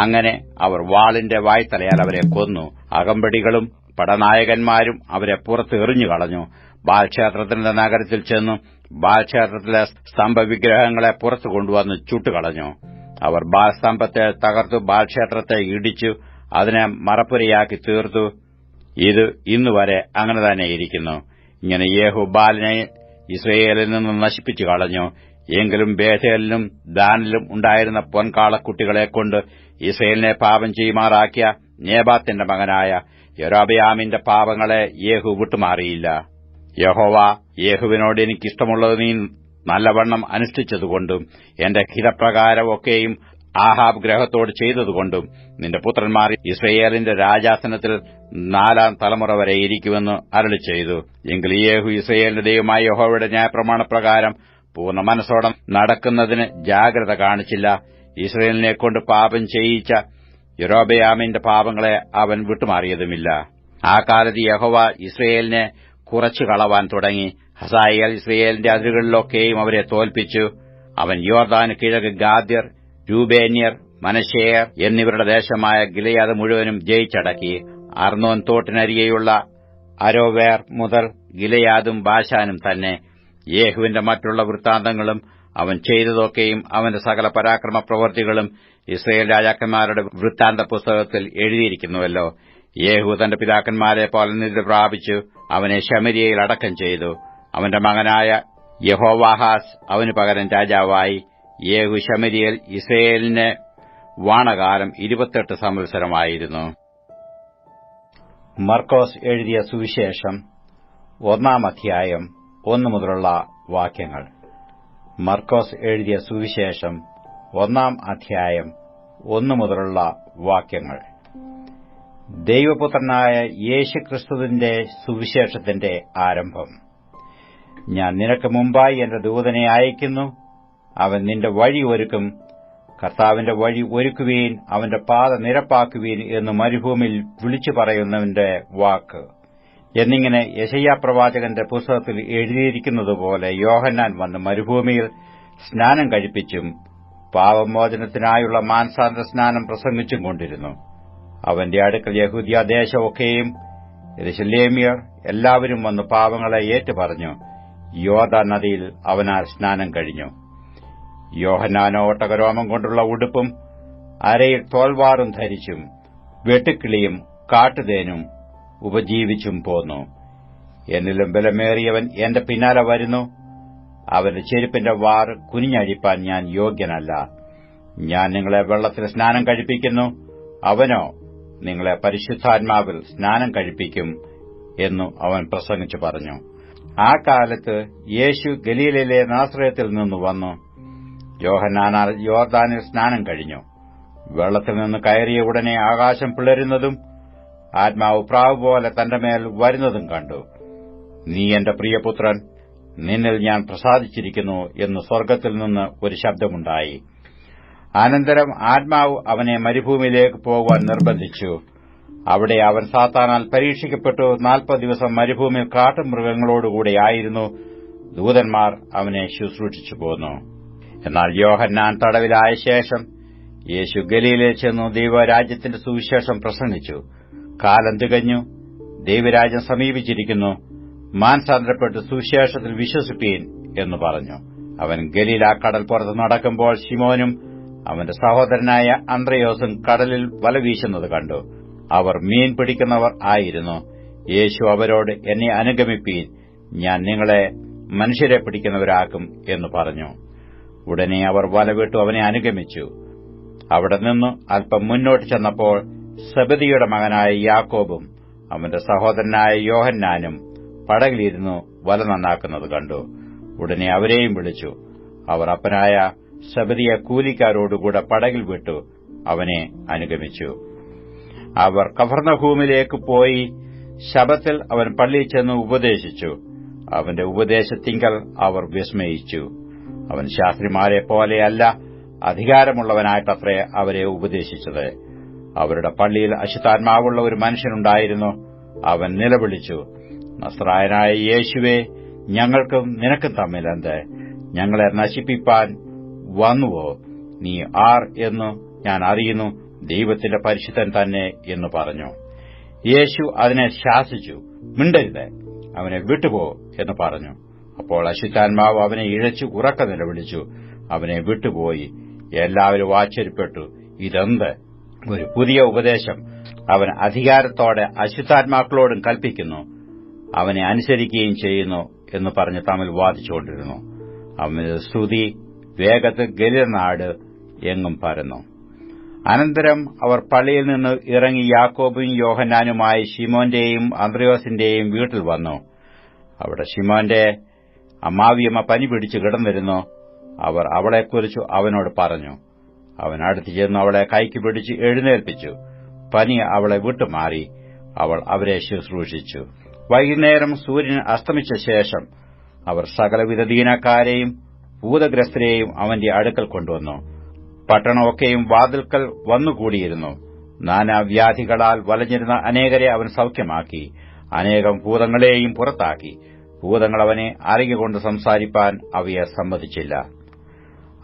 അങ്ങനെ അവർ വാളിന്റെ വായ്ത്തലയാൽ അവരെ കൊന്നു. അകമ്പടികളും പടനായകന്മാരും അവരെ പുറത്ത് എറിഞ്ഞു കളഞ്ഞു. ബാൽക്ഷേത്രത്തിന്റെ നഗരത്തിൽ ചെന്നു ബാൽക്ഷേത്രത്തിലെ സ്തംഭവിഗ്രഹങ്ങളെ പുറത്തു കൊണ്ടുവന്ന് ചുട്ടുകളഞ്ഞു. അവർ ബാൽസ്തംഭത്തെ തകർത്തു ബാൽക്ഷേത്രത്തെ ഇടിച്ചു അതിനെ മറപ്പുരയാക്കി തീർത്തു. ഇത് ഇന്നുവരെ അങ്ങനെ തന്നെ ഇരിക്കുന്നു. ഇങ്ങനെ യേഹു ബാലിനെ ഇസ്രയേലിൽ നിന്ന് നശിപ്പിച്ചു കളഞ്ഞു. എങ്കിലും ബേഥേലിലും ദാനിലും ഉണ്ടായിരുന്ന പൊൻകാളക്കുട്ടികളെ കൊണ്ട് ഇസ്രയേലിനെ പാപം ചെയ്യുമാറാക്കിയ നേബാത്തിന്റെ മകനായ യൊരാബിയാമിന്റെ പാപങ്ങളെ യേഹു വിട്ടുമാറിയില്ല. യഹോവ യേഹുവിനോട് എനിക്കിഷ്ടമുള്ളത് നീ നല്ലവണ്ണം അനുഷ്ഠിച്ചതുകൊണ്ടും എന്റെ ഹിതപ്രകാരമൊക്കെയും ആഹാബ് ഗ്രഹത്തോട് ചെയ്തതുകൊണ്ടും നിന്റെ പുത്രന്മാർ ഇസ്രയേലിന്റെ രാജാസനത്തിൽ നാലാം തലമുറ വരെ ഇരിക്കുമെന്ന് അരളി ചെയ്തു. എങ്കിൽ യേഹു ഇസ്രയേലിന്റെ ദൈവമായ യഹോവയുടെ ന്യായപ്രമാണപ്രകാരം പൂർണ മനസ്സോടെ നടക്കുന്നതിന് ജാഗ്രത കാണിച്ചില്ല. ഇസ്രയേലിനെ കൊണ്ട് പാപം ചെയ്യിച്ച യുറോബയാമിന്റെ പാപങ്ങളെ അവൻ വിട്ടുമാറിയതുമില്ല. ആ കാലത്ത് യഹോവ ഇസ്രയേലിനെ കുറച്ചു കളവാൻ തുടങ്ങി. ഹസായൽ ഇസ്രയേലിന്റെ അതിരുകളിലൊക്കെയും അവരെ തോൽപ്പിച്ചു. അവൻ യോർദാന് കിഴക്ക് ഗാദ്യർ രൂബേന്യർ മനശേയർ എന്നിവരുടെ ദേശമായ ഗിലയാത് മുഴുവനും ജയിച്ചടക്കി. അർണോൻ തോട്ടിനരികെയുള്ള അരോവേർ മുതൽ ഗിലയാദും ബാശാനും തന്നെ. യേഹുവിന്റെ മറ്റുള്ള വൃത്താന്തങ്ങളും അവൻ ചെയ്തതൊക്കെയും അവന്റെ സകല പരാക്രമ പ്രവൃത്തികളും ഇസ്രയേൽ രാജാക്കന്മാരുടെ വൃത്താന്ത പുസ്തകത്തിൽ എഴുതിയിരിക്കുന്നുവല്ലോ. യേഹു തന്റെ പിതാക്കന്മാരെ പോലെ നിദ്ര പ്രാപിച്ചു അവനെ ശമരിയയിൽ അടക്കം ചെയ്തു. അവന്റെ മകനായ യഹോവാഹാസ് അവന് പകരം രാജാവായി. യേഹു ശമരിയൽ ഇസ്രയേലിന് വാണകാലം ഇരുപത്തെട്ട് സംവത്സരമായിരുന്നു. മർക്കോസ് എഴുതിയ സുവിശേഷം ഒന്നാം അധ്യായം ഒന്നു മുതലുള്ള വാക്യങ്ങൾ. മർക്കോസ് എഴുതിയ സുവിശേഷം ഒന്നാം അധ്യായം ഒന്നു മുതലുള്ള വാക്യങ്ങൾ. ദൈവപുത്രനായ യേശുക്രിസ്തുവിന്റെ സുവിശേഷത്തിന്റെ ആരംഭം. ഞാൻ നിനക്ക് മുമ്പായി എന്റെ ദൂതനെ അയക്കുന്നു അവൻ നിന്റെ വഴി ഒരുക്കും. കർത്താവിന്റെ വഴി ഒരുക്കുവീൻ അവന്റെ പാത നിരപ്പാക്കുവീൻ എന്ന് മരുഭൂമിയിൽ വിളിച്ചു പറയുന്നവന്റെ വാക്ക്. എന്നിങ്ങനെ യശയ്യാ പ്രവാചകന്റെ പുസ്തകത്തിൽ എഴുതിയിരിക്കുന്നതുപോലെ യോഹന്നാൻ വന്ന് മരുഭൂമിയിൽ സ്നാനം കഴിപ്പിച്ചും പാവമോചനത്തിനായുള്ള മാൻസാന്ത സ്നാനം പ്രസംഗിച്ചും കൊണ്ടിരുന്നു. അവന്റെ അടുക്കൽ യഹൂദിയ ദേശമൊക്കെയും യരിശലേമിയർ എല്ലാവരും വന്ന് പാവങ്ങളെ ഏറ്റുപറഞ്ഞു. യോദ നദിയിൽ അവനാൽ സ്നാനം കഴിഞ്ഞു. യോഹന്നാനോ ഒട്ടകരോമം കൊണ്ടുള്ള ഉടുപ്പും അരയിൽ തോൽവാറും ധരിച്ചും വെട്ടുക്കിളിയും കാട്ടുതേനും ഉപജീവിച്ചും പോന്നു. എന്നിലും ബലമേറിയവൻ എന്റെ പിന്നാലെ വരുന്നു. അവന്റെ ചെരുപ്പിന്റെ വാർ കുനിഞ്ഞഴിപ്പാൻ ഞാൻ യോഗ്യനല്ല. ഞാൻ നിങ്ങളെ വെള്ളത്തിൽ സ്നാനം കഴിപ്പിക്കുന്നു. അവനോ നിങ്ങളെ പരിശുദ്ധാത്മാവിൽ സ്നാനം കഴിപ്പിക്കും എന്നു അവൻ പ്രസംഗിച്ചു പറഞ്ഞു. ആ കാലത്ത് യേശു ഗലീലയിലെ നാശ്രയത്തിൽ നിന്ന് വന്നു. യോഹന്നാനാൽ യോർദാനിൽ സ്നാനം കഴിഞ്ഞു. വെള്ളത്തിൽ നിന്ന് കയറിയ ഉടനെ ആകാശം പിളരുന്നതും ആത്മാവ് പ്രാവ് പോലെ തന്റെ മേൽ വരുന്നതും കണ്ടു. നീ എന്റെ പ്രിയപുത്രൻ നിന്നിൽ ഞാൻ പ്രസാദിച്ചിരിക്കുന്നു എന്ന് സ്വർഗത്തിൽ നിന്ന് ഒരു ശബ്ദമുണ്ടായി. അനന്തരം ആത്മാവ് അവനെ മരുഭൂമിയിലേക്ക് പോകാൻ നിർബന്ധിച്ചു. അവിടെ അവൻ സാത്താനാൽ പരീക്ഷിക്കപ്പെട്ടു. നാൽപ്പത് ദിവസം മരുഭൂമിയിൽ കാട്ടുമൃഗങ്ങളോടുകൂടെയായിരുന്നു ദൂതന്മാർ അവനെ ശുശ്രൂഷിച്ചു പോന്നു. എന്നാൽ യോഹന്നാൻ തടവിലായ ശേഷം യേശു ഗലീലയിൽ ചെന്നു ദൈവരാജ്യത്തിന്റെ സുവിശേഷം പ്രസംഗിച്ചു. കാലം തികഞ്ഞു. ദൈവരാജ്യം സമീപിച്ചിരിക്കുന്നു. മാൻസാന്തരപ്പെട്ട് സുവിശേഷത്തിൽ വിശ്വസിപ്പീൻ എന്ന് പറഞ്ഞു. അവൻ ഗലീല കടൽ പുറത്ത് നടക്കുമ്പോൾ ശിമോനും അവന്റെ സഹോദരനായ അന്ത്രയോസും കടലിൽ വല വീശുന്നത് കണ്ടു. അവർ മീൻ പിടിക്കുന്നവർ ആയിരുന്നു. യേശു അവരോട് എന്നെ അനുഗമിപ്പീൻ. ഞാൻ നിങ്ങളെ മനുഷ്യരെ പിടിക്കുന്നവരാക്കും എന്ന് പറഞ്ഞു. ഉടനെ അവർ വലവിട്ടു അവനെ അനുഗമിച്ചു. അവിടെ നിന്ന് അല്പം മുന്നോട്ട് ചെന്നപ്പോൾ സബദിയുടെ മകനായ യാക്കോബും അവന്റെ സഹോദരനായ യോഹന്നാനും പടകിലിരുന്നു വല നന്നാക്കുന്നത് കണ്ടു. ഉടനെ അവരെയും വിളിച്ചു. അവർ അപ്പനായ സബദിയ കൂലിക്കാരോടുകൂടെ പടകിൽ വിട്ടു അവനെ അനുഗമിച്ചു. അവർ കഫർണഭൂമിലേക്ക് പോയി ശബത്തിൽ അവൻ പള്ളിയിൽ ചെന്ന് ഉപദേശിച്ചു. അവന്റെ ഉപദേശത്തിങ്കൽ അവർ വിസ്മയിച്ചു. അവൻ ശാസ്ത്രിമാരെ പോലെയല്ല അധികാരമുള്ളവനായിട്ടത്രേ അവരെ ഉപദേശിച്ചത്. അവരുടെ പള്ളിയിൽ അശുദ്ധാത്മാവുള്ള ഒരു മനുഷ്യനുണ്ടായിരുന്നു. അവൻ നിലവിളിച്ചു നസ്രായനായ യേശുവെ ഞങ്ങൾക്കും നിനക്കും തമ്മിലെന്ത്? ഞങ്ങളെ നശിപ്പിപ്പാൻ വന്നുവോ? നീ ആർ എന്നു ഞാൻ അറിയുന്നു ദൈവത്തിന്റെ പരിശുദ്ധൻ തന്നെ എന്നു പറഞ്ഞു. യേശു അതിനെ ശാസിച്ചു മിണ്ടരുത് അവനെ വിട്ടുപോ എന്ന് പറഞ്ഞു. അപ്പോൾ അശുദ്ധാത്മാവ് അവനെ ഇഴച്ചു ഉറക്ക നിലവിളിച്ചു അവനെ വിട്ടുപോയി. എല്ലാവരും ആശ്ചര്യപ്പെട്ടു. ഇതെന്ത്? ഒരു പുതിയ ഉപദേശം. അവൻ അധികാരത്തോടെ അശുദ്ധാത്മാക്കളോടും കൽപ്പിക്കുന്നു. അവനെ അനുസരിക്കുകയും ചെയ്യുന്നു എന്ന് പറഞ്ഞ് തമ്മിൽ വാദിച്ചുകൊണ്ടിരുന്നു. അവന്റെ സ്തുതി വേഗത്തിൽ ഗലിനാട് എങ്ങും പരന്നു. അനന്തരം അവർ പള്ളിയിൽ നിന്ന് ഇറങ്ങി യാക്കോബും യോഹന്നാനുമായി ഷിമോന്റെയും അന്ത്രയോസിന്റെയും വീട്ടിൽ വന്നു. അവിടെ ഷിമോന്റെ അമ്മാവിയമ്മ പനി പിടിച്ച് കിടന്നിരുന്നു. അവർ അവളെക്കുറിച്ച് അവനോട് പറഞ്ഞു. അവൻ അടുത്ത് ചെന്ന് അവളെ കൈക്ക് പിടിച്ച് എഴുന്നേൽപ്പിച്ചു. പനി അവളെ വിട്ടുമാറി. അവൾ അവരെ ശുശ്രൂഷിച്ചു. വൈകുന്നേരം സൂര്യൻ അസ്തമിച്ച ശേഷം അവർ സകലവിധ ദീനക്കാരെയും ഭൂതഗ്രസ്തരെയും അവന്റെ അടുക്കൽ കൊണ്ടുവന്നു. പട്ടണമൊക്കെയും വാതിൽക്കൽ വന്നുകൂടിയിരുന്നു. നാനാവ്യാധികളാൽ വലഞ്ഞിരുന്ന അനേകരെ അവൻ സൌഖ്യമാക്കി. അനേകം ഭൂതങ്ങളെയും പുറത്താക്കി. ഭൂതങ്ങൾ അവനെ അറിയുകൊണ്ട് സംസാരിപ്പാൻ അവയെ സമ്മതിച്ചില്ല.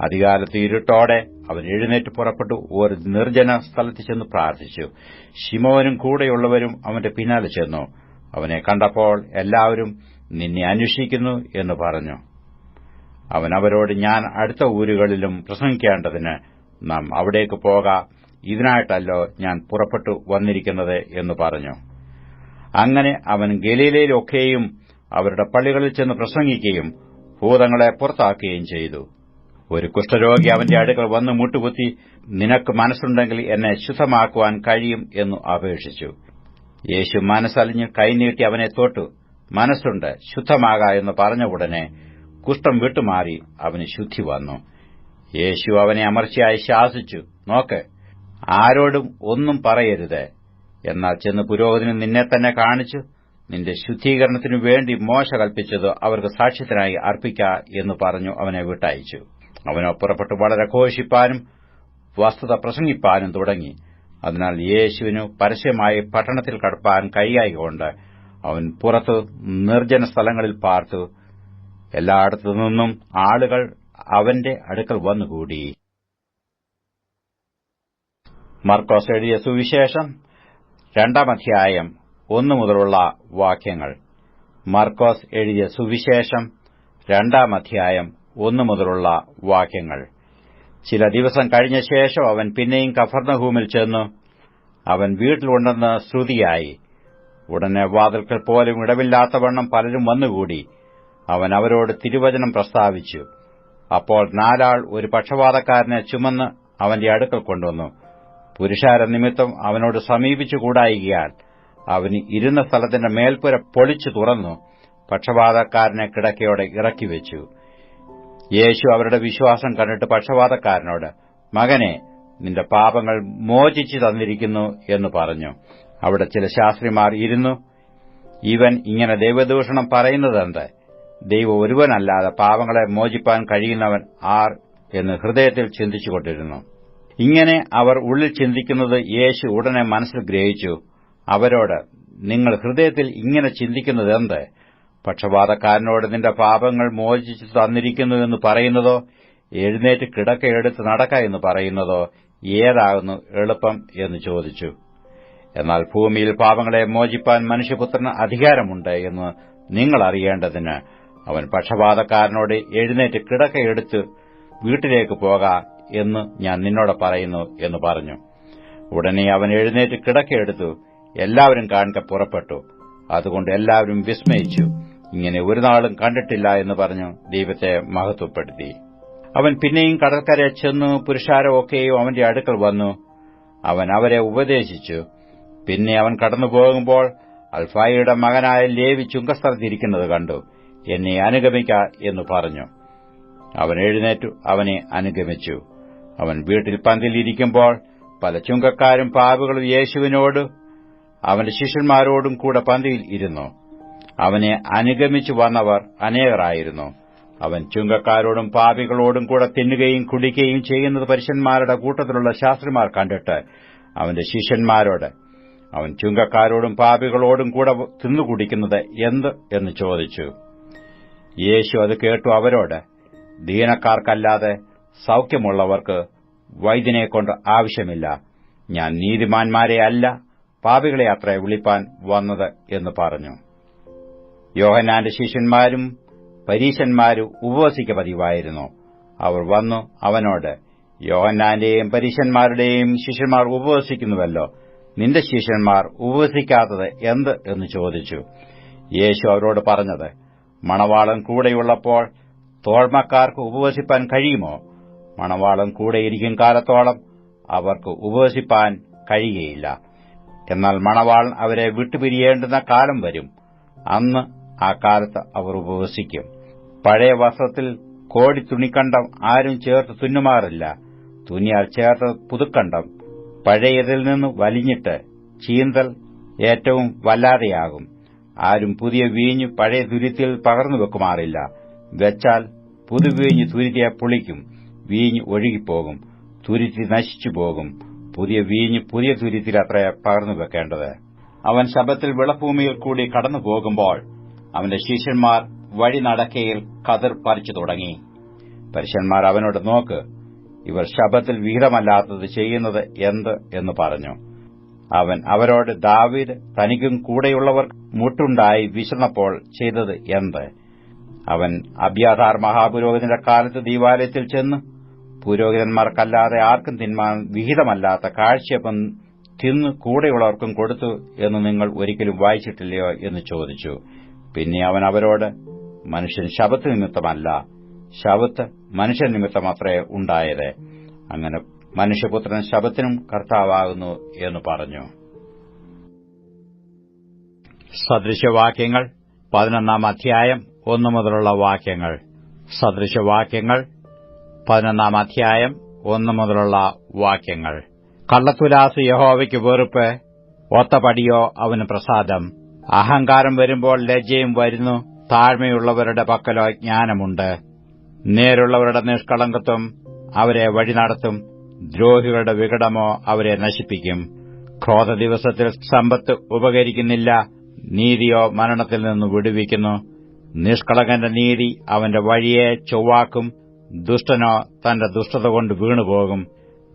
അധികാലത്ത് ഇരുട്ടോടെ അവൻ എഴുന്നേറ്റ് പുറപ്പെട്ടു. ഒരു നിർജന സ്ഥലത്ത് ചെന്ന് പ്രാർത്ഥിച്ചു. ശിമോനും കൂടെയുള്ളവരും അവന്റെ പിന്നാലെ ചെന്നു. അവനെ കണ്ടപ്പോൾ എല്ലാവരും നിന്നെ അന്വേഷിക്കുന്നു എന്ന് പറഞ്ഞു. അവൻ അവരോട് ഞാൻ അടുത്ത ഊരുകളിലും പ്രസംഗിക്കേണ്ടതിന് നാം അവിടേക്ക് പോകാം. ഇതിനായിട്ടല്ലോ ഞാൻ പുറപ്പെട്ടു വന്നിരിക്കുന്നത് എന്ന് പറഞ്ഞു. അങ്ങനെ അവൻ ഗലീലയിലൊക്കെയും അവരുടെ പള്ളികളിൽ ചെന്ന് പ്രസംഗിക്കുകയും ഭൂതങ്ങളെ പുറത്താക്കുകയും ചെയ്തു. ഒരു കുഷ്ഠരോഗി അവന്റെ അടുക്കൽ വന്ന് മുട്ടുകുത്തി നിനക്ക് മനസ്സുണ്ടെങ്കിൽ എന്നെ ശുദ്ധമാക്കുവാൻ കഴിയും എന്നു അപേക്ഷിച്ചു. യേശു മനസ്സലിഞ്ഞ് കൈനീട്ടി അവനെ തൊട്ടു. മനസ്സുണ്ട് ശുദ്ധമാക എന്ന് പറഞ്ഞ ഉടനെ കുഷ്ഠം വിട്ടുമാറി അവന് ശുദ്ധി വന്നു. യേശു അവനെ അമർച്ചയായി ശാസിച്ചു. നോക്ക് ആരോടും ഒന്നും പറയരുത്. എന്നാൽ ചെന്ന് പുരോഹിതന് നിന്നെ തന്നെ കാണിച്ചു നിന്റെ ശുദ്ധീകരണത്തിനു വേണ്ടി മോശ കൽപ്പിച്ചത് അവർക്ക് സാക്ഷ്യത്തിനായി അർപ്പിക്ക എന്ന് പറഞ്ഞു അവനെ വിട്ടയച്ചു. അവനോ പുറപ്പെട്ട് വളരെ ഘോഷിപ്പാനും വസ്തുത പ്രസംഗിപ്പാനും തുടങ്ങി. അതിനാൽ യേശുവിനു പരസ്യമായി പട്ടണത്തിൽ കടപ്പാൻ കഴിയായികൊണ്ട് അവൻ പുറത്ത് നിർജന സ്ഥലങ്ങളിൽ പാർത്തു. എല്ലായിടത്തു നിന്നും ആളുകൾ അവന്റെ അടുക്കൽ വന്നുകൂടി. മർക്കോസ് എഴുതിയ സുവിശേഷം രണ്ടാം അധ്യായം ഒന്നു മുതലുള്ള വാക്യങ്ങൾ. മർക്കോസ് എഴുതിയ സുവിശേഷം രണ്ടാം അധ്യായം ഒന്നു മുതലുള്ള വാക്യങ്ങൾ. ചില ദിവസം കഴിഞ്ഞ ശേഷം അവൻ പിന്നെയും കഫർണഹൂമിൽ ചെന്നു. അവൻ വീട്ടിലുണ്ടെന്ന് ശ്രുതിയായി. ഉടനെ വാതിൽക്കൽ പോലും ഇടവില്ലാത്തവണ്ണം പലരും വന്നുകൂടി. അവൻ അവരോട് തിരുവചനം പ്രസ്താവിച്ചു. അപ്പോൾ നാലാൾ ഒരു പക്ഷപാതക്കാരനെ ചുമന്ന് അവന്റെ അടുക്കൽ കൊണ്ടുവന്നു. പുരുഷാര നിമിത്തം അവനോട് സമീപിച്ചുകൂടായികയാൽ അവന് ഇരുന്ന സ്ഥലത്തിന്റെ മേൽപ്പുര പൊളിച്ചു തുറന്നു. പക്ഷപാതക്കാരനെ കിടക്കയോടെ ഇറക്കിവെച്ചു യേശു അവരുടെ വിശ്വാസം കണ്ടിട്ട് പക്ഷപാതക്കാരനോട് മകനെ നിന്റെ പാപങ്ങൾ മോചിച്ചു തന്നിരിക്കുന്നു എന്ന് പറഞ്ഞു. അവിടെ ചില ശാസ്ത്രിമാർ ഇരുന്നു. ഇവൻ ഇങ്ങനെ ദൈവദൂഷണം പറയുന്നതെന്ത്? ദൈവം ഒരുവനല്ലാതെ പാപങ്ങളെ മോചിപ്പാൻ കഴിയുന്നവൻ ആർ? എന്ന് ഹൃദയത്തിൽ ചിന്തിച്ചുകൊണ്ടിരുന്നു. ഇങ്ങനെ അവർ ഉള്ളിൽ ചിന്തിക്കുന്നത് യേശു ഉടനെ മനസ്സിൽ ഗ്രഹിച്ചു. അവരോട് നിങ്ങൾ ഹൃദയത്തിൽ ഇങ്ങനെ ചിന്തിക്കുന്നതെന്ത് പക്ഷപാതക്കാരനോട് നിന്റെ പാപങ്ങൾ മോചിച്ചു തന്നിരിക്കുന്നുവെന്ന് പറയുന്നതോ എഴുന്നേറ്റ് കിടക്കയെടുത്ത് നടക്ക എന്ന് പറയുന്നതോ ഏതാകുന്നു എളുപ്പം എന്ന് ചോദിച്ചു. എന്നാൽ ഭൂമിയിൽ പാപങ്ങളെ മോചിപ്പാൻ മനുഷ്യപുത്രന് അധികാരമുണ്ട് എന്ന് നിങ്ങൾ അറിയേണ്ടതിന് അവൻ പക്ഷപാതക്കാരനോട് എഴുന്നേറ്റ് കിടക്കയെടുത്ത് വീട്ടിലേക്ക് പോക എന്ന് ഞാൻ നിന്നോട് പറയുന്നു എന്ന് പറഞ്ഞു. ഉടനെ അവൻ എഴുന്നേറ്റ് കിടക്കയെടുത്തു എല്ലാവരും കാണിക്ക പുറപ്പെട്ടു. അതുകൊണ്ട് എല്ലാവരും വിസ്മയിച്ചു. ഇങ്ങനെ ഒരു നാളും കണ്ടിട്ടില്ല എന്ന് പറഞ്ഞു ദൈവത്തെ മഹത്വപ്പെടുത്തി. അവൻ പിന്നെയും കടൽക്കര ചെന്നു പുരുഷാരമൊക്കെയും അവന്റെ അടുക്കൽ വന്നു. അവൻ അവരെ ഉപദേശിച്ചു. പിന്നെ അവൻ കടന്നുപോകുമ്പോൾ അൽഫായിയുടെ മകനായ ലേവി ചുങ്കസ്ഥലത്തിരിക്കുന്നത് കണ്ടു. എന്നെ അനുഗമിക്ക എന്ന് പറഞ്ഞു. അവൻ എഴുന്നേറ്റു അവനെ അനുഗമിച്ചു. അവൻ വീട്ടിൽ പന്തിലിരിക്കുമ്പോൾ പല ചുങ്കക്കാരും പാവുകളും യേശുവിനോട് അവന്റെ ശിഷ്യന്മാരോടും കൂടെ പന്തിയിൽ ഇരുന്നു. അവനെ അനുഗമിച്ചു വന്നവർ അനേകരായിരുന്നു. അവൻ ചുങ്കക്കാരോടും പാപികളോടും കൂടെ തിന്നുകയും കുടിക്കുകയും ചെയ്യുന്നത് പരുഷന്മാരുടെ കൂട്ടത്തിലുള്ള ശാസ്ത്രിമാർ കണ്ടിട്ട് അവന്റെ ശിഷ്യന്മാരോട് അവൻ ചുങ്കക്കാരോടും പാപികളോടും കൂടെ തിന്നുകുടിക്കുന്നത് എന്ത്? എന്ന് ചോദിച്ചു. യേശു അത് കേട്ടു അവരോട് ദീനക്കാർക്കല്ലാതെ സൌഖ്യമുള്ളവർക്ക് വൈദ്യനെക്കൊണ്ട് ആവശ്യമില്ല. ഞാൻ നീതിമാന്മാരെ അല്ല പാപികളെ അത്ര വിളിപ്പാൻ വന്നത് എന്ന് പറഞ്ഞു. യോഹനാന്റെ ശിഷ്യന്മാരും പരീശന്മാരും ഉപവസിക്ക പതിവായിരുന്നു. അവർ വന്നു അവനോട് യോഹന്നാന്റെയും പരീശന്മാരുടെയും ശിഷ്യന്മാർ ഉപവസിക്കുന്നുവല്ലോ. നിന്റെ ശിഷ്യന്മാർ ഉപവസിക്കാത്തത് എന്ത്? എന്ന് ചോദിച്ചു. യേശു അവരോട് പറഞ്ഞത് മണവാളൻ കൂടെയുള്ളപ്പോൾ തോഴ്മക്കാർക്ക് ഉപവസിപ്പാൻ കഴിയുമോ? മണവാളം കൂടെയിരിക്കും കാലത്തോളം അവർക്ക് ഉപവസിപ്പാൻ കഴിയുകയില്ല. എന്നാൽ മണവാൾ അവരെ വിട്ടുപിരിയേണ്ടുന്ന കാലം വരും. അന്ന് ആ കാലത്ത് അവർ ഉപവസിക്കും. പഴയ വസ്ത്രത്തിൽ കോടി തുണിക്കണ്ടം ആരും ചേർത്ത് തുന്നുമാറില്ല. തുന്നിയാൽ ചേർത്ത് പുതുക്കണ്ടം. പഴയതിൽ നിന്ന് വലിഞ്ഞിട്ട് ചീന്തൽ ഏറ്റവും വല്ലാതെയാകും. ആരും പുതിയ വീഞ്ഞു പഴയ തുരുത്തിൽ പകർന്നു വെക്കുമാറില്ല. വെച്ചാൽ പുതുവീഞ്ഞ് തുരുത്തിയെ പൊളിക്കും. വീഞ്ഞ് ഒഴുകിപ്പോകും. തുരുത്തി നശിച്ചു പോകും പുതിയ വീഞ്ഞ് പുതിയ തുരുത്തിൽ അത്ര പകർന്നു വെക്കേണ്ടത്. അവൻ ശബത്തിൽ വിളഭൂമിയിൽ കൂടി കടന്നു പോകുമ്പോൾ അവന്റെ ശിഷ്യന്മാർ വഴി നടക്കയിൽ കതിർ പറിച്ചു തുടങ്ങി. പരുഷന്മാർ അവനോട് നോക്ക് ഇവർ ശബത്തിൽ വിഹിതമല്ലാത്തത് ചെയ്യുന്നത് എന്ത് എന്ന് പറഞ്ഞു. അവൻ അവരോട് ദാവീദ് തനിക്കും കൂടെയുള്ളവർ മുട്ടുണ്ടായി വിശന്നപ്പോൾ ചെയ്തത് എന്ത്? അവൻ അബ്യാധാർ മഹാപുരോഹിതന്റെ കാലത്ത് ദീപാലയത്തിൽ ചെന്ന് പുരോഹിതന്മാർക്കല്ലാതെ ആർക്കും തിന്മാൻ വിഹിതമല്ലാത്ത കാഴ്ചയപ്പം തിന്ന് കൂടെയുള്ളവർക്കും കൊടുത്തു എന്ന് നിങ്ങൾ ഒരിക്കലും വായിച്ചിട്ടില്ലയോ എന്ന് ചോദിച്ചു. പിന്നെ അവൻ അവരോട് മനുഷ്യൻ ശബത്ത് നിമിത്തമല്ല. ശബത്ത് മനുഷ്യൻ നിമിത്തമത്രേ ഉണ്ടായത്. അങ്ങനെ മനുഷ്യപുത്രൻ ശബത്തിനും കർത്താവാകുന്നു എന്ന് പറഞ്ഞു. സദൃശവാക്യങ്ങൾ പതിനൊന്നാം അധ്യായം ഒന്നു മുതലുള്ള വാക്യങ്ങൾ. സദൃശവാക്യങ്ങൾ പതിനൊന്നാം അധ്യായം ഒന്നു മുതലുള്ള വാക്യങ്ങൾ. കള്ളത്തുലാസ് യഹോവയ്ക്ക് വെറുപ്പ്. ഒത്തപടിയോ അവന് പ്രസാദം. അഹങ്കാരം വരുമ്പോൾ ലജ്ജയും വരുന്നു. താഴ്മയുള്ളവരുടെ പക്കലോ ജ്ഞാനമുണ്ട്. നേരുള്ളവരുടെ നിഷ്കളങ്കത്വം അവരെ വഴി നടത്തും. ദ്രോഹികളുടെ വികടമോ അവരെ നശിപ്പിക്കും. ക്രോധ ദിവസത്തിൽ സമ്പത്ത് ഉപകരിക്കുന്നില്ല. നീതിയോ മരണത്തിൽ നിന്ന് വിടുവിക്കുന്നു. നിഷ്കളങ്കന്റെ നീതി അവന്റെ വഴിയെ ചൊവ്വാക്കും. ദുഷ്ടനോ തന്റെ ദുഷ്ടത കൊണ്ട് വീണുപോകും.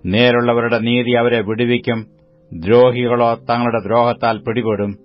നേരുള്ളവരുടെ നീതി അവരെ വിടുവിക്കും. ദ്രോഹികളോ തങ്ങളുടെ ദ്രോഹത്താൽ പിടിപെടും.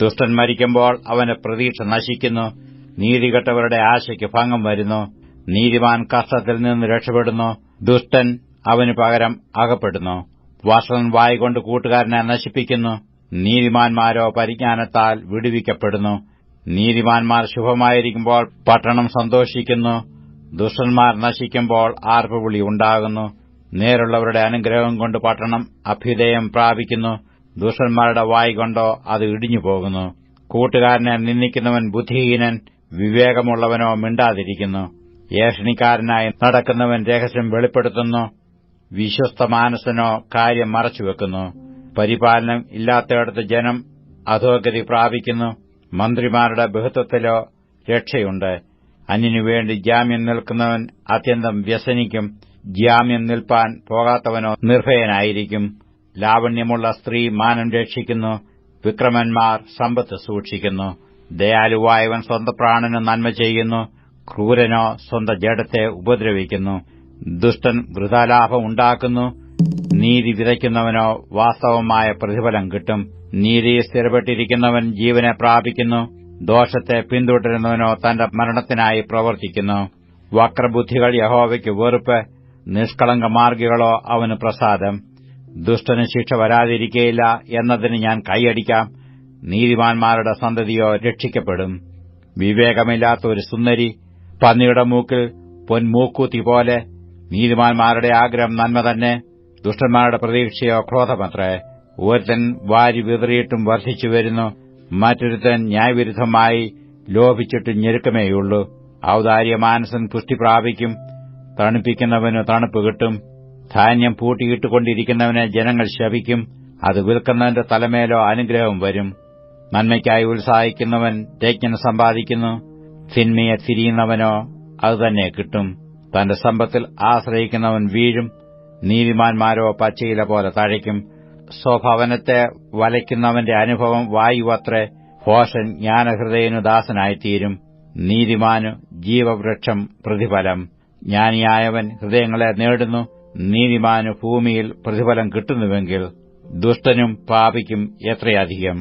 ദുഷ്ടൻ മരിക്കുമ്പോൾ അവന്റെ പ്രതീക്ഷ നശിക്കുന്നു. നീതികെട്ടവരുടെ ആശയ്ക്ക് ഭംഗം വരുന്നു. നീതിമാൻ കഷ്ടത്തിൽ നിന്ന് രക്ഷപ്പെടുന്നു. ദുഷ്ടൻ അവന് പകരം അകപ്പെടുന്നു. വസ്ത്രൻ വായികൊണ്ട് കൂട്ടുകാരനെ നശിപ്പിക്കുന്നു. നീതിമാന്മാരോ പരിജ്ഞാനത്താൽ വിടുവിക്കപ്പെടുന്നു. നീതിമാന്മാർ ശുഭമായിരിക്കുമ്പോൾ പട്ടണം സന്തോഷിക്കുന്നു. ദുഷ്ടന്മാർ നശിക്കുമ്പോൾ ആർപ്പുവിളി ഉണ്ടാകുന്നു. നേരുള്ളവരുടെ അനുഗ്രഹം കൊണ്ട് പട്ടണം അഭ്യുദയം പ്രാപിക്കുന്നു. ദുഷ്ടന്മാരുടെ വായി കൊണ്ടോ അത് ഇടിഞ്ഞു പോകുന്നു. കൂട്ടുകാരനെ നിന്ദിക്കുന്നവൻ ബുദ്ധിഹീനൻ വിവേകമുള്ളവനോ മിണ്ടാതിരിക്കുന്നു. ഏഷണിക്കാരനായി നടക്കുന്നവൻ രഹസ്യം വെളിപ്പെടുത്തുന്നു. വിശ്വസ്ത മാനസനോ കാര്യം മറച്ചുവെക്കുന്നു പരിപാലനം ഇല്ലാത്തയിടത്ത് ജനം അധോഗതി പ്രാപിക്കുന്നു. മന്ത്രിമാരുടെ ബഹുത്വത്തിലോ രക്ഷയുണ്ട്. അന്യനു വേണ്ടി ജാമ്യം നിൽക്കുന്നവൻ അത്യന്തം വ്യസനിക്കും. ജാമ്യം നിൽപ്പാൻ പോകാത്തവനോ നിർഭയനായിരിക്കും. ലാവണ്യമുള്ള സ്ത്രീ മാനം രക്ഷിക്കുന്നു. വിക്രമന്മാർ സമ്പത്ത് സൂക്ഷിക്കുന്നു. ദയാലുവായവൻ സ്വന്ത പ്രാണന് നന്മ ചെയ്യുന്നു. ക്രൂരനോ സ്വന്ത ജഡത്തെ ഉപദ്രവിക്കുന്നു. ദുഷ്ടൻ വൃതാലാഭം ഉണ്ടാക്കുന്നു. നീതി വിതയ്ക്കുന്നവനോ വാസ്തവമായ പ്രതിഫലം കിട്ടും. നീതി സ്ഥിരപ്പെട്ടിരിക്കുന്നവൻ ജീവനെ പ്രാപിക്കുന്നു. ദോഷത്തെ പിന്തുടരുന്നവനോ തന്റെ മരണത്തിനായി പ്രവർത്തിക്കുന്നു. വക്രബുദ്ധികൾ യഹോവയ്ക്ക് വെറുപ്പ് നിഷ്കളങ്ക മാർഗികളോ അവന് പ്രസാദം. ദുഷ്ടന് ശിക്ഷ വരാതിരിക്കയില്ല എന്നതിന് ഞാൻ കൈയടിക്കാം. നീതിമാന്മാരുടെ സന്തതിയോ രക്ഷിക്കപ്പെടും. വിവേകമില്ലാത്ത ഒരു സുന്ദരി പന്നിയുടെ മൂക്കിൽ പൊന്മൂക്കൂത്തി പോലെ നീതിമാന്മാരുടെ ആഗ്രഹം നന്മ തന്നെ. ദുഷ്ടന്മാരുടെ പ്രതീക്ഷയോ ക്രോധമത്രേ. ഒരുത്തൻ വാരി വിതറിയിട്ടും വർദ്ധിച്ചു വരുന്നു. മറ്റൊരുത്തൻ ന്യായവിരുദ്ധമായി ലോഭിച്ചിട്ട് ഞെരുക്കമേയുള്ളൂ. ഔദാര്യമാനസൻ പുഷ്ടി പ്രാപിക്കും. തണുപ്പിക്കുന്നവന് തണുപ്പ് കിട്ടും. ധാന്യം പൂട്ടിയിട്ടുകൊണ്ടിരിക്കുന്നവനെ ജനങ്ങൾ ശപിക്കും. അത് വിൽക്കുന്നവന്റെ തലമേലോ അനുഗ്രഹം വരും. നന്മയ്ക്കായി ഉത്സാഹിക്കുന്നവൻ രജ്ഞന സമ്പാദിക്കുന്നു. തിന്മയെ തിരിയുന്നവനോ അതുതന്നെ കിട്ടും. തന്റെ സമ്പത്തിൽ ആശ്രയിക്കുന്നവൻ വീഴും. നീതിമാന്മാരോ പച്ചയില പോലെ തഴയ്ക്കും. സ്വഭവനത്തെ വലയ്ക്കുന്നവന്റെ അനുഭവം വായുവത്രേ ഹോഷൻ ജ്ഞാനഹൃദയനു ദാസനായിത്തീരും. നീതിമാനു ജീവവൃക്ഷം പ്രതിഫലം. ജ്ഞാനിയായവൻ ഹൃദയങ്ങളെ നേടുന്നു നീതിമാനു ഭൂമിയിൽ പ്രതിഫലം കിട്ടുന്നുവെങ്കിൽ ദുഷ്ടനും പാപിക്കും എത്രയധികം?